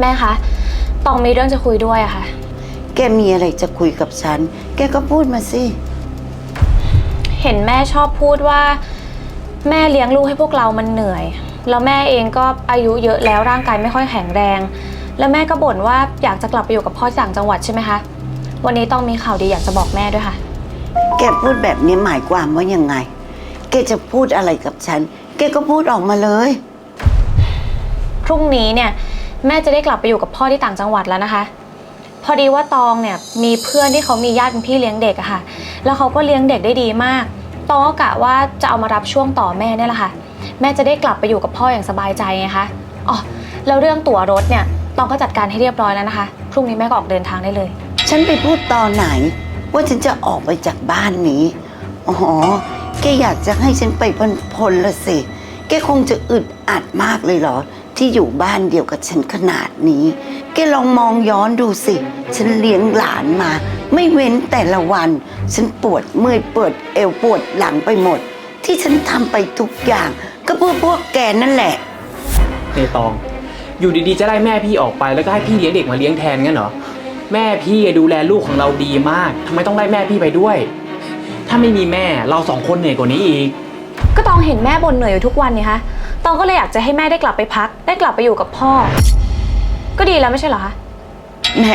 แม่คะตองมีเรื่องจะคุยด้วยอะค่ะ แกมีอะไรจะคุยกับฉัน แกก็พูดมาสิ เห็นแม่ชอบพูดว่า แม่เลี้ยงลูกให้พวกเรามันเหนื่อย แล้วแม่เองก็อายุเยอะแล้วร่างกายไม่ค่อยแข็งแรง แล้วแม่ก็บ่นว่าอยากจะกลับไปอยู่กับพ่อต่างจังหวัดใช่ไหมคะ วันนี้ต้องมีข่าวดีอยากจะบอกแม่ด้วยค่ะ แกพูดแบบนี้หมายความว่ายังไง แกจะพูดอะไรกับฉัน แกก็พูดออกมาเลย พรุ่งนี้เนี่ย แม่จะได้กลับไปอยู่กับพ่อที่ต่างจังหวัดแล้วนะคะ พอดีว่าตองเนี่ยมีเพื่อนที่เขามีญาติเป็นพี่เลี้ยงเด็กอะค่ะ แล้วเขาก็เลี้ยงเด็กได้ดีมากตองก็กะว่าจะเอามารับช่วงต่อแม่เนี่ยแหละค่ะ แม่จะได้กลับไปอยู่กับพ่ออย่างสบายใจไงคะอ๋อแล้วเรื่องตั๋วรถเนี่ยตองก็จัดการให้เรียบร้อยแล้วนะคะพรุ่งนี้แม่ก็ออกเดินทางได้เลย ฉันไปพูดตอนไหน ว่าฉันจะออกไปจากบ้านนี้ อ๋อ แกอยากจะให้ฉันไปพลๆละสิ แกคงจะอึดอัดมากเลยเหรอ ที่อยู่บ้านเดียวกับฉันขนาดนี้ แกลองมองย้อนดูสิ ฉันเลี้ยงหลานมา ไม่เว้นแต่ละวัน ฉันปวดเมื่อยปวดเอวปวดหลังไปหมด ที่ฉันทำไปทุกอย่าง ก็เพื่อพวกแกนั่นแหละเนตอง อยู่ดีๆ จะไล่แม่พี่ออกไปแล้วก็ให้พี่เลี้ยงเด็กมาเลี้ยงแทนงั้นเหรอ แม่พี่ดูแลลูกของเราดีมากทำไมต้องไล่แม่พี่ไปด้วย ถ้าไม่มีแม่เราสองคนเหนื่อยกว่านี้อีก ก็ตองเห็นแม่บ่นเหนื่อยอยู่ทุกวันนี่คะต องก็เลยอยากจะให้แม่ได้กลับไปพัก ได้กลับไปอยู่กับพ่อ ก็ดีแล้วไม่ใช่เหรอคะแหม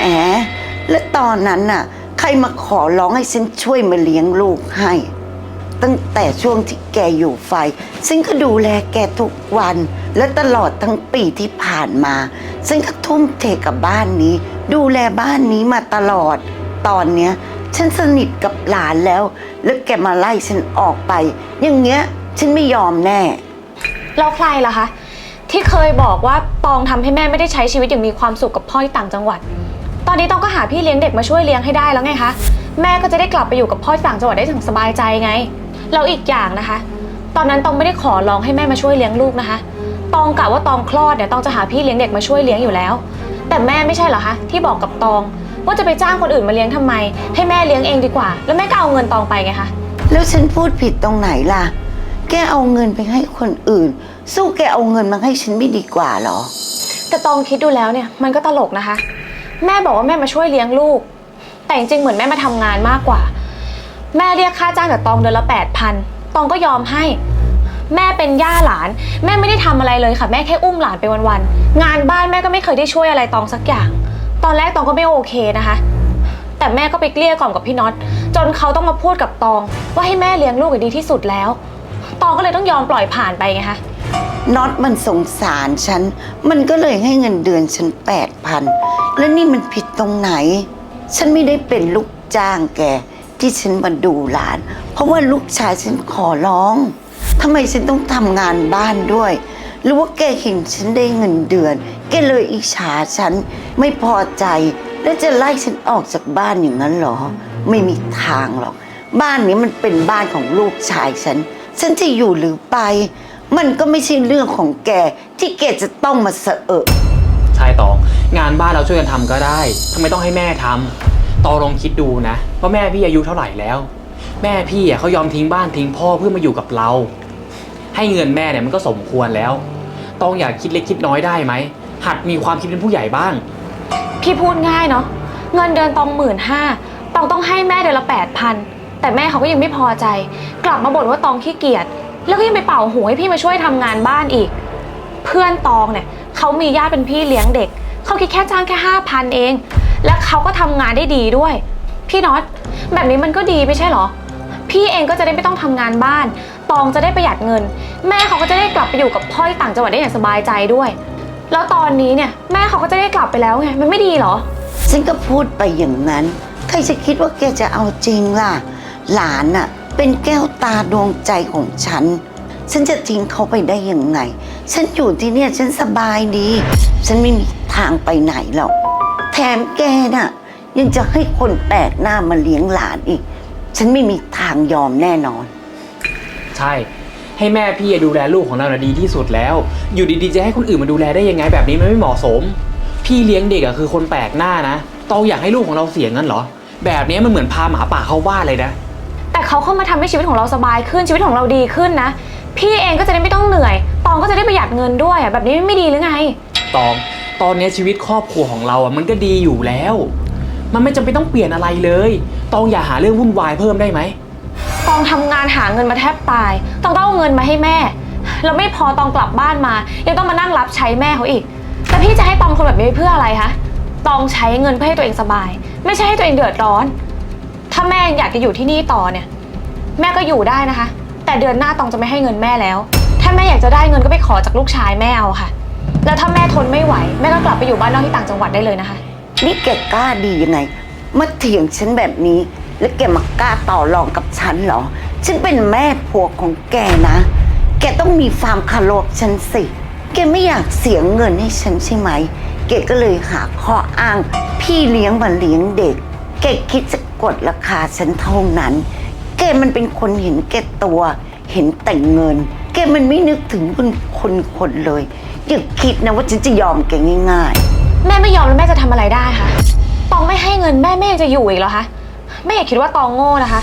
และตอนนั้นน่ะ ใครมาขอร้องให้ฉันช่วยมาเลี้ยงลูกให้ ตั้งแต่ช่วงที่แกอยู่ไฟฉันก็ดูแลแกทุกวัน และตลอดทั้งปีที่ผ่านมาฉันก็ทุ่มเทกับบ้านนี้ ดูแลบ้านนี้มาตลอด ตอนเนี้ย ฉันสนิทกับหลานแล้ว แล้วแกมาไล่ฉันออกไป อย่างเงี้ย ฉันไม่ยอมแน่ แล้วใครล่ะคะ ที่เคยบอกว่าตองทำให้แม่ไม่ได้ใช้ชีวิตอย่างมีความสุขกับพ่อที่ต่างจังหวัด ตอนนี้ตองก็หาพี่เลี้ยงเด็กมาช่วยเลี้ยงให้ได้แล้วไงคะ แม่ก็จะได้กลับไปอยู่กับพ่อที่ต่างจังหวัดได้อย่างสบายใจไง แล้วอีกอย่างนะคะ ตอนนั้นตองไม่ได้ขอร้องให้แม่มาช่วยเลี้ยงลูกนะคะ ตองกะว่าตองคลอดเนี่ยตองจะหาพี่เลี้ยงเด็กมาช่วยเลี้ยงอยู่แล้ว แต่แม่ไม่ใช่เหรอคะที่บอกกับตอง ว่าจะไปจ้างคนอื่นมาเลี้ยงทำไม ให้แม่เลี้ยงเองดีกว่า แล้วแม่ก็เอาเงินตองไปไงคะ แล้วฉันพูดผิดตรงไหนล่ะ แกเอาเงินไปให้คนอื่น สู้แกเอาเงินมาให้ฉันไม่ดีกว่าเหรอ แต่ตองคิดดูแล้วเนี่ยมันก็ตลกนะคะ แม่บอกว่าแม่มาช่วยเลี้ยงลูก แต่จริงๆเหมือนแม่มาทำงานมากกว่า แม่เรียกค่าจ้างจากตองเดือนละแปดพันตองก็ยอมให้ แม่เป็นย่าหลาน แม่ไม่ได้ทำอะไรเลยค่ะ แม่แค่อุ้มหลานไปวันๆงานบ้านแม่ก็ไม่เคยได้ช่วยอะไรตองสักอย่าง ตอนแรกตองก็ไม่โอเคนะคะ แต่แม่ก็ไปเกลี้ยกล่อมกับพี่น็อตจนเขาต้องมาพูดกับตอง ว่าให้แม่เลี้ยงลูกให้ดีที่สุดแล้ว ตองก็เลยต้องยอมปล่อยผ่านไปไงคะ น็อตมันสงสารฉัน มันก็เลยให้เงินเดือนฉันแปดพัน แล้วนี่มันผิดตรงไหน ฉันไม่ได้เป็นลูกจ้างแก ที่ฉันมาดูหลาน เพราะว่าลูกชายฉันขอร้อง ทำไมฉันต้องทำงานบ้านด้วย หรือว่าแกเห็นฉันได้เงินเดือน แกเลยอิจฉาฉัน ไม่พอใจ แล้วจะไล่ฉันออกจากบ้านอย่างนั้นเหรอ ไม่มีทางหรอก บ้านนี้มันเป็นบ้านของลูกชายฉัน ฉันจะอยู่หรือไป มันก็ไม่ใช่เรื่องของแก ที่แกจะต้องมาเสอะใช่ตอง งานบ้านเราช่วยกันทำก็ได้ทำไมต้องให้แม่ทำตองลองคิดดูนะว่าแม่พี่อายุเท่าไหร่แล้ว แม่พี่อะเขายอมทิ้งบ้านทิ้งพ่อเพื่อมาอยู่กับเรา ให้เงินแม่เนี่ยมันก็สมควรแล้วตองอยากคิดเล็กคิดน้อยได้ไหมหัดมีความคิดเป็นผู้ใหญ่บ้าง พี่พูดง่ายเนาะเงินเดือนตองหมื่นห้าตองต้องให้แม่เดือนละแปดพัน แต่แม่เขาก็ยังไม่พอใจ กลับมาบ่นว่าตองขี้เกียจแล้วก็ยังไปเป่าหูให้พี่มาช่วยทำงานบ้านอีก เพื่อนตองเนี่ยเขามีญาติเป็นพี่เลี้ยงเด็กเขาคิดแค่จ้างแค่ห้าพันเอง และเขาก็ทำงานได้ดีด้วย พี่น็อตแบบนี้มันก็ดีไม่ใช่เหรอ พี่เองก็จะได้ไม่ต้องทำงานบ้าน ตองจะได้ประหยัดเงิน แม่เขาก็จะได้กลับไปอยู่กับพ่อที่ต่างจังหวัดได้อย่างสบายใจด้วย แล้วตอนนี้เนี่ยแม่เขาก็จะได้กลับไปแล้วไงมันไม่ดีเหรอ ฉันก็พูดไปอย่างนั้น ใครจะคิดว่าแกจะเอาจริงล่ะ หลานน่ะเป็นแก้วตาดวงใจของฉัน ฉันจะทิ้งเขาไปได้ยังไง ฉันอยู่ที่เนี่ยฉันสบายดี ฉันไม่มีทางไปไหนหรอก แถมแกน่ะ ยังจะให้คนแปลกหน้ามาเลี้ยงหลานอีก ฉันไม่มีทางยอมแน่นอน ใช่ ให้แม่พี่ดูแลลูกของเราน่ะดีที่สุดแล้ว อยู่ดีๆจะให้คนอื่นมาดูแลได้ยังไงแบบนี้มันไม่เหมาะสม พี่เลี้ยงเด็กอะคือคนแปลกหน้านะตองอยากให้ลูกของเราเสียงั้นเหรอ แบบนี้มันเหมือนพาหมาป่าเข้าบ้านเลยนะ แต่เขาเข้ามาทำให้ชีวิตของเราสบายขึ้นชีวิตของเราดีขึ้นนะ พี่เองก็จะได้ไม่ต้องเหนื่อย ตองก็จะได้ประหยัดเงินด้วยอะแบบนี้ไม่ดีหรือไง ตองตตอนนี้ชีวิตครอบครัวของเราอะมันก็ดีอยู่แล้ว มันไม่จำเป็นต้องเปลี่ยนอะไรเลย ตองอย่าหาเรื่องวุ่นวายเพิ่มได้ไหม ตองทำงานหาเงินมาแทบตาย ตองต้องเอาเงินมาให้แม่ แล้วไม่พอตองกลับบ้านมา ยังต้องมานั่งรับใช้แม่เขาอีก แต่พี่จะให้ตองคนแบบนี้เพื่ออะไรคะ ตองใช้เงินเพื่อให้ตัวเองสบาย ไม่ใช่ให้ตัวเองเดือดร้อน ถ้าแม่ยังอยากจะอยู่ที่นี่ต่อเนี่ย แม่ก็อยู่ได้นะคะ แต่เดือนหน้าตองจะไม่ให้เงินแม่แล้ว ถ้าแม่อยากจะได้เงินก็ไปขอจากลูกชายแม่เอาค่ะ แล้วถ้าแม่ทนไม่ไหว แม่ก็กลับไปอยู่บ้านนอกที่ต่างจังหวัดได้เลยนะคะ นี่แกกล้าดียังไง มาเถียงฉันแบบนี้ แล้วแกมากล้าต่อรองกับฉันเหรอ ฉันเป็นแม่ผัวของแกนะ แกต้องมีความคารพฉันสิ แกไม่อยากเสียเงินให้ฉันใช่ไหม แกก็เลยหาข้ออ้าง พี่เลี้ยงมาเลี้ยงเด็ก แกคิดจะ กดราคาฉันเท่านั้น แกมันเป็นคนเห็นแก่ตัว เห็นแต่เงิน แกมันไม่นึกถึงคนคนคนเลย อย่าคิดนะว่าฉันจะยอมแกง่ายๆแม่ไม่ยอมแล้วแม่จะทำอะไรได้คะตองไม่ให้เงินแม่แม่ยังจะอยู่อีกเหรอคะแม่อย่าคิดว่าตองโง่นะคะ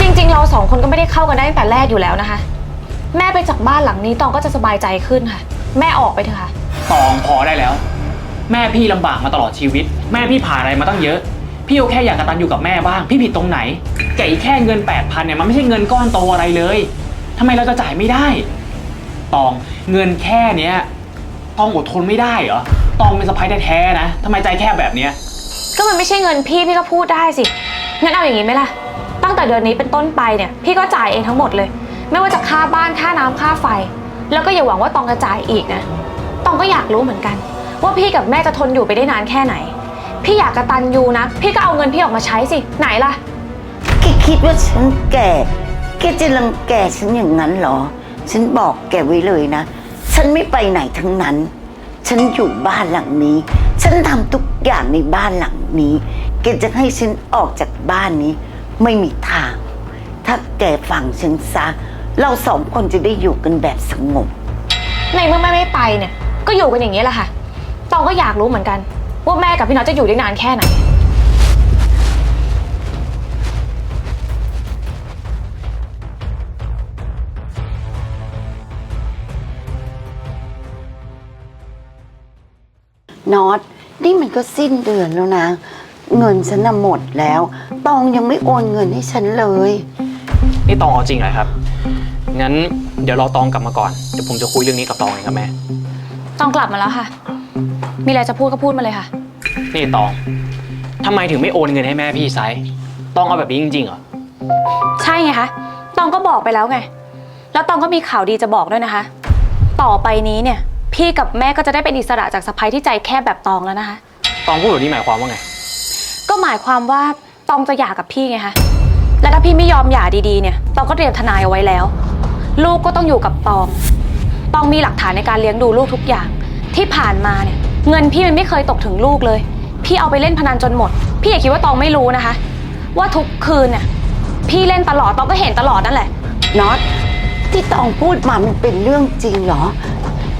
จริง ๆ เราสองคนก็ไม่ได้เข้ากันได้ตั้งแต่แรกอยู่แล้วนะคะ แม่ไปจากบ้านหลังนี้ตองก็จะสบายใจขึ้นค่ะ แม่ออกไปเถอะค่ะ ตองพอได้แล้ว แม่พี่ลำบากมาตลอดชีวิต แม่พี่ผ่านอะไรมาตั้งเยอะ พี่ก็แค่อยากกตันอยู่กับแม่บ้าง พี่ผิดตรงไหนแกอีกแค่เงิน8 0 0พันเนี่ยมันไม่ใช่เงินก้อนโตอะไรเลยทำไมเราจะจ่ายไม่ได้ ตองเงินแค่เนี้ยตองอดทนไม่ได้เหรอตองเป็นสะพ้ายแท้ๆนะทำไมใจแคบแบบเนี้ยก็มันไม่ใช่เงินพี่พี่ก็พูดได้สิงั้นเอาอย่างนี้ไหมล่ะ ตั้งแต่เดือนนี้เป็นต้นไปเนี่ย พี่ก็จ่ายเองทั้งหมดเลย ไม่ว่าจะค่าบ้านค่าน้ำค่าไฟ แล้วก็อย่าหวังว่าตองจะจ่ายอีกนะตองก็อยากรู้เหมือนกัน ว่าพี่กับแม่จะทนอยู่ไปได้นานแค่ไหน พี่อยากกระตันยูนะ พี่ก็เอาเงินพี่ออกมาใช้สิ ไหนล่ะ แกคิดว่าฉันแก่ แกจะรังแกฉันอย่างนั้นเหรอ ฉันบอกแกไว้เลยนะ ฉันไม่ไปไหนทั้งนั้น ฉันอยู่บ้านหลังนี้ ฉันทำทุกอย่างในบ้านหลังนี้ แกจะให้ฉันออกจากบ้านนี้ ไม่มีทาง ถ้าแกฟังฉันซะ เราสองคนจะได้อยู่กันแบบสงบ ในเมื่อแม่ไม่ไปเนี่ย ก็อยู่กันอย่างนี้แหละค่ะตองก็อยากรู้เหมือนกัน ว่าแม่กับพี่น้อยจะอยู่ได้นานแค่ไหนนอตนี่มันก็สิ้นเดือนแล้วนะ เงินฉันน่ะหมดแล้ว ตองยังไม่โอนเงินให้ฉันเลย นี่ตองเอาจริงเหรอครับ งั้นเดี๋ยวรอตองกลับมาก่อน เดี๋ยวผมจะคุยเรื่องนี้กับตองเองครับแม่ตองกลับมาแล้วค่ะ มีอะไรจะพูดก็พูดมาเลยค่ะ นี่ตองทำไมถึงไม่โอนเงินให้แม่พี่ไซส์ตองเอาแบบนี้จริงๆเหรอ ใช่ไงคะ ตองก็บอกไปแล้วไง แล้วตองก็มีข่าวดีจะบอกด้วยนะคะ ต่อไปนี้เนี่ย พี่กับแม่ก็จะได้เป็นอิสระจากสะพ้ยที่ใจแคบแบบตองแล้วนะคะ ตองพูดแบบนี้หมายความว่าไง ก็หมายความว่าตองจะหย่ากับพี่ไงคะ และถ้าพี่ไม่ยอมหย่าดีๆเนี่ย ตองก็เตรียมทนายเอาไว้แล้ว ลูกก็ต้องอยู่กับตอง ตองมีหลักฐานในการเลี้ยงดูลูกทุกอย่าง ที่ผ่านมาเนี่ย เงินพี่มันไม่เคยตกถึงลูกเลย พี่เอาไปเล่นพนันจนหมด พี่อย่าคิดว่าตองไม่รู้นะคะ ว่าทุกคืนเนี่ยพี่เล่นตลอดตองก็เห็นตลอดนั่นแหละ น็อตที่ตองพูดมามันเป็นเรื่องจริงเหรอ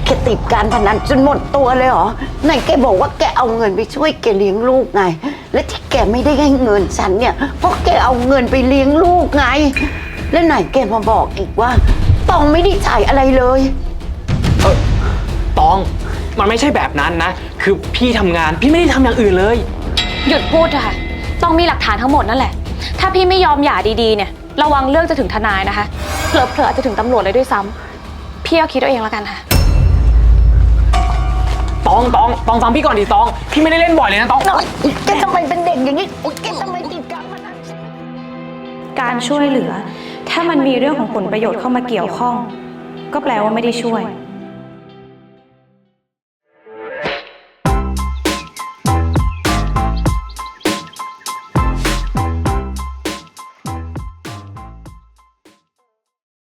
แกติดการพนันจนหมดตัวเลยเหรอไหนแกบอกว่าแกเอาเงินไปช่วยแกเลี้ยงลูกไง และที่แกไม่ได้ให้เงินฉันเนี่ยเพราะแกเอาเงินไปเลี้ยงลูกไง และไหนแกมาบอกอีกว่าตองไม่ได้จ่ายอะไรเลย เออตอง มันไม่ใช่แบบนั้นนะ คือพี่ทำงานพี่ไม่ได้ทำอย่างอื่นเลย หยุดพูดเถอะค่ะ ต้องมีหลักฐานทั้งหมดนั่นแหละ ถ้าพี่ไม่ยอมหย่าดีๆเนี่ย ระวังเรื่องจะถึงทนายนะคะ เผลอๆอาจจะถึงตำรวจเลยด้วยซ้ำพี่ก็คิดเอาเองแล้วกันค่ะ ตองตองตองฟังพี่ก่อนดิตอง พี่ไม่ได้เล่นบ่อยเลยนะตองน้อยแกทำไมเป็นเด็กอย่างนี้โอ๊ยแกทำไมติดการพนันการช่วยเหลือ ถ้ามันมีเรื่องของผลประโยชน์เข้ามาเกี่ยวข้อง ก็แปลว่าไม่ได้ช่วย